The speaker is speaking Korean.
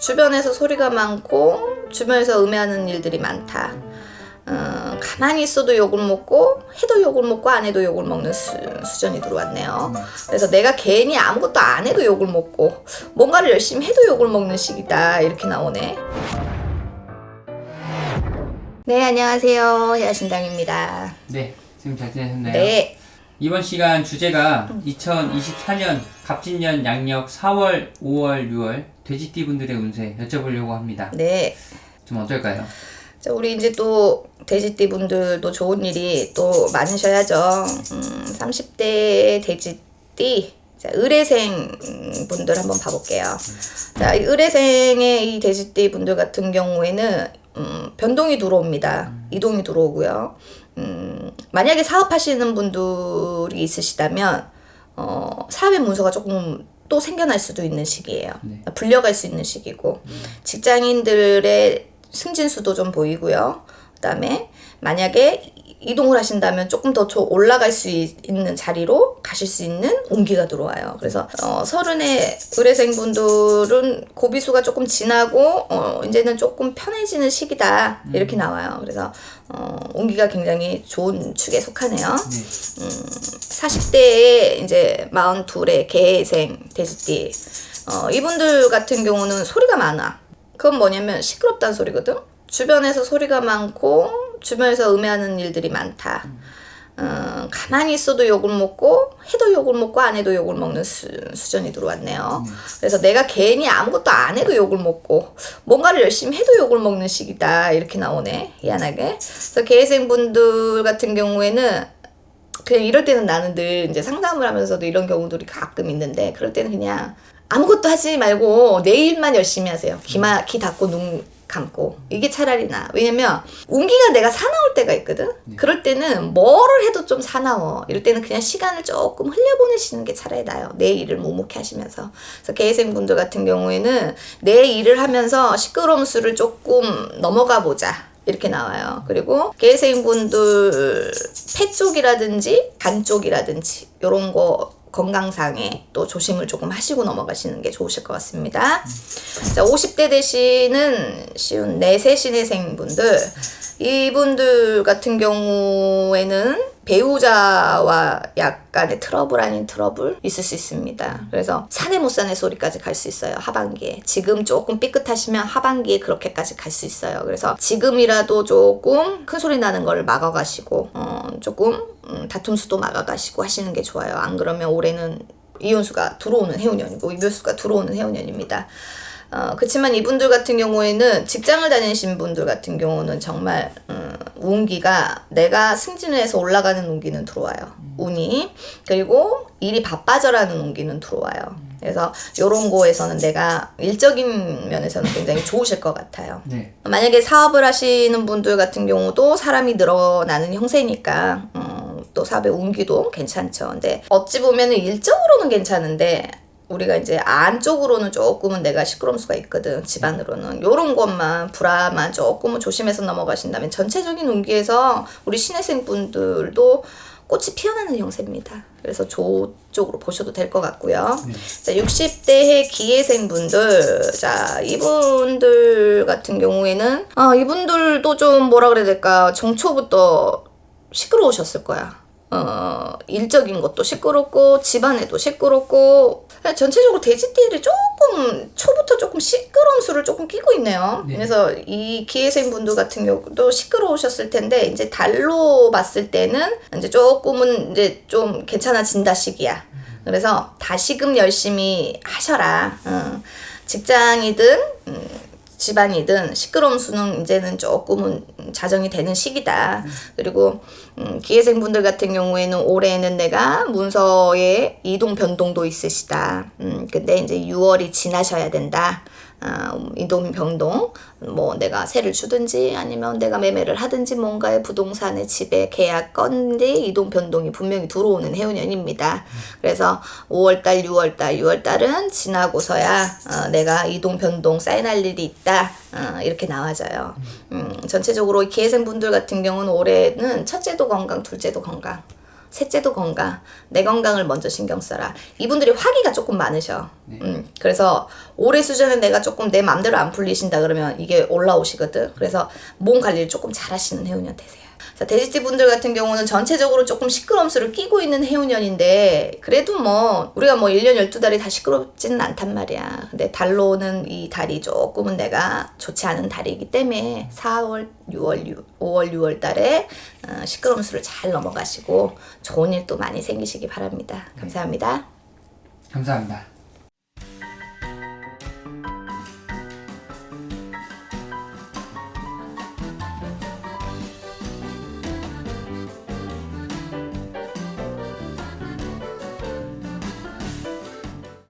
주변에서 소리가 많고 주변에서 음해하는 일들이 많다. 어, 가만히 있어도 욕을 먹고 해도 욕을 먹고 안 해도 욕을 먹는 수, 수전이 들어왔네요. 그래서 내가 괜히 아무것도 안 해도 욕을 먹고 뭔가를 열심히 해도 욕을 먹는 시기다 이렇게 나오네. 네 안녕하세요 야신당입니다. 네, 지금 잘 지내셨나요? 네 이번 시간 주제가 2024년 갑진년 양력 4월, 5월, 6월 돼지띠 분들의 운세 여쭤보려고 합니다. 네. 좀 어떨까요? 자, 우리 이제 또 돼지띠 분들도 좋은 일이 또 많으셔야죠. 음, 30대 돼지띠 자, 의뢰생 분들 한번 봐볼게요. 자, 이 의뢰생의 이 돼지띠 분들 같은 경우에는 음, 변동이 들어옵니다. 이동이 들어오고요. 음, 만약에 사업하시는 분들이 있으시다면 어, 사회 문서가 조금 또 생겨날 수도 있는 시기예요. 네. 불려갈 수 있는 시기고 직장인들의 승진수도 좀 보이고요. 그다음에 만약에 이동을 하신다면 조금 더 올라갈 수 있- 있는 자리로 가실 수 있는 온기가 들어와요. 그래서 어, 서른의 의뢰생분들은 고비수가 조금 지나고 어, 이제는 조금 편해지는 시기다 이렇게 나와요. 그래서 어, 온기가 굉장히 좋은 축에 속하네요. 네. 40대에 이제 42의 개생 돼지띠 어, 이분들 같은 경우는 소리가 많아. 그건 뭐냐면 시끄럽다는 소리거든. 주변에서 소리가 많고 주변에서 음해하는 일들이 많다. 어, 가만히 있어도 욕을 먹고 해도 욕을 먹고 안 해도 욕을 먹는 수, 수전이 들어왔네요. 그래서 내가 괜히 아무것도 안 해도 욕을 먹고 뭔가를 열심히 해도 욕을 먹는 시기다 이렇게 나오네 희한하게. 그래서 개생분들 같은 경우에는 그냥 이럴 때는 나는 늘 이제 상담을 하면서도 이런 경우들이 가끔 있는데 그럴 때는 그냥 아무것도 하지 말고 내 일만 열심히 하세요. 귀마 귀 닫고 눈 감고 이게 차라리 나. 왜냐면 운기가 내가 사나울 때가 있거든. 그럴 때는 뭐를 해도 좀 사나워. 이럴 때는 그냥 시간을 조금 흘려보내시는 게 차라리 나요. 내 일을 묵묵히 하시면서. 그래서 개생분들 같은 경우에는 내 일을 하면서 시끄러움 수를 조금 넘어가 보자. 이렇게 나와요. 그리고 개생분들 폐 쪽이라든지 간 쪽이라든지 이런 거 건강상에 또 조심을 조금 하시고 넘어가시는 게 좋으실 것 같습니다. 자, 50대 되시는 쉬운 내세 신혜생 분들 이분들 같은 경우에는 배우자와 약간의 트러블 아닌 트러블 있을 수 있습니다. 그래서 사내 못 사내 소리까지 갈 수 있어요. 하반기에. 지금 조금 삐끗하시면 하반기에 그렇게까지 갈 수 있어요. 그래서 지금이라도 조금 큰 소리 나는 걸 막아가시고 어, 조금 음, 다툼 수도 막아가시고 하시는 게 좋아요. 안 그러면 올해는 이혼수가 들어오는 해운년이고 이별수가 들어오는 해운년입니다. 어, 그렇지만 이분들 같은 경우에는 직장을 다니신 분들 같은 경우는 정말 음, 운기가 내가 승진을 해서 올라가는 운기는 들어와요. 운이 그리고 일이 바빠져라는 운기는 들어와요. 그래서 요런 거에서는 내가 일적인 면에서는 굉장히 좋으실 것 같아요. 네. 만약에 사업을 하시는 분들 같은 경우도 사람이 늘어나는 형세니까 음, 또 사업의 운기도 괜찮죠. 근데 어찌 보면 은 일적으로는 괜찮은데 우리가 이제 안쪽으로는 조금은 내가 시끄러울 수가 있거든 집안으로는 요런 것만 불화만 조금은 조심해서 넘어가신다면 전체적인 운기에서 우리 신혜생 분들도 꽃이 피어나는 형세입니다. 그래서 저쪽으로 보셔도 될 것 같고요. 자, 60대의 기회생 분들, 자, 이분들 같은 경우에는, 아, 이분들도 좀 뭐라 그래야 될까, 정초부터 시끄러우셨을 거야. 어, 일적인 것도 시끄럽고, 집안에도 시끄럽고, 그냥 전체적으로 돼지띠를 조금, 초부터 조금 시끄러운 수를 조금 끼고 있네요. 네. 그래서 이 기회생 분들 같은 경우도 시끄러우셨을 텐데, 이제 달로 봤을 때는 이제 조금은 이제 좀 괜찮아진다 시기야. 그래서 다시금 열심히 하셔라. 응. 직장이든, 음, 집안이든 시끄러운 수는 이제는 조금은 자정이 되는 시기다. 그리고 음, 기회생분들 같은 경우에는 올해는 내가 문서에 이동 변동도 있으시다. 음, 근데 이제 6월이 지나셔야 된다. 아, 음, 이동 변동, 뭐 내가 세를 주든지 아니면 내가 매매를 하든지 뭔가의 부동산의 집에 계약 건데 이동 변동이 분명히 들어오는 해운년입니다. 그래서 5월달, 6월달, 6월달은 지나고서야 어, 내가 이동 변동 사인할 일이 있다. 어, 이렇게 나와져요. 음, 전체적으로 기회생 분들 같은 경우는 올해는 첫째도 건강, 둘째도 건강. 셋째도 건강, 내 건강을 먼저 신경 써라. 이분들이 화기가 조금 많으셔. 음, 그래서 올해 수준에 내가 조금 내 맘대로 안 풀리신다 그러면 이게 올라오시거든. 그래서 몸 관리를 조금 잘하시는 해운년 되세요. 자, 돼지띠 분들 같은 경우는 전체적으로 조금 시끄럼수를 끼고 있는 해운년인데 그래도 뭐 우리가 뭐 1년 12달이 다 시끄럽지는 않단 말이야. 근데 달로는 이 달이 조금은 내가 좋지 않은 달이기 때문에 4월, 6월, 6, 5월, 6월 달에 어, 시끄럼수를 잘 넘어가시고 좋은 일또 많이 생기시기 바랍니다. 감사합니다. 감사합니다.